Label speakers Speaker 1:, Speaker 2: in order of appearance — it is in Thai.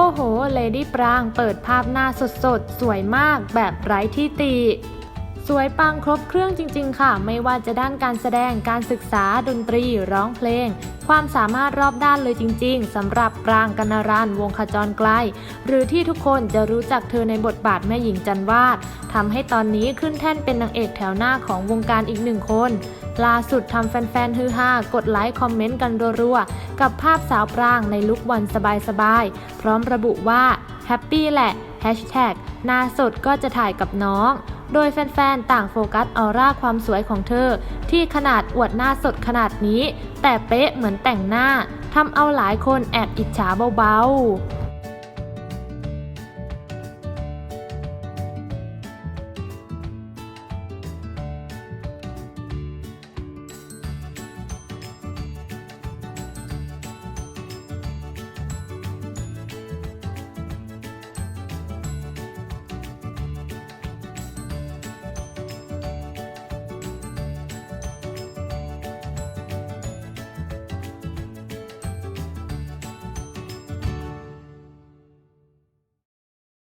Speaker 1: โอ้โห เลดี้ปรางเปิดภาพหน้าสดๆ สวยมากแบบไร้ที่ติ สวยปังครบเครื่องจริง ๆ ค่ะ ไม่ว่าจะด้านการแสดงการศึกษาดนตรีร้องเพลง ความสามารถรอบด้านเลยจริง ๆสำหรับปรางกนรันวงขจรไกล หรือที่ทุกคนจะรู้จักเธอในบทบาทแม่หญิงจันวาดทำให้ตอนนี้ขึ้นแท่นเป็นนางเอกแถวหน้าของวงการอีกหนึ่งคนล่าสุดทำแฟนๆฮือฮากดไลค์คอมเมนต์กันรัวๆ กับภาพสาวปรางในลุควันสบายๆ พร้อมระบุว่า แฮปปี้แหละแฮชแท็กหน้าสดก็จะถ่ายกับน้อง โดยแฟนๆ ต่างโฟกัสออร่าความสวยของเธอ ที่ขนาดอวดหน้าสดขนาดนี้ แต่เป๊ะเหมือนแต่งหน้าทำเอาหลายคนแอบอิจฉาเบาๆ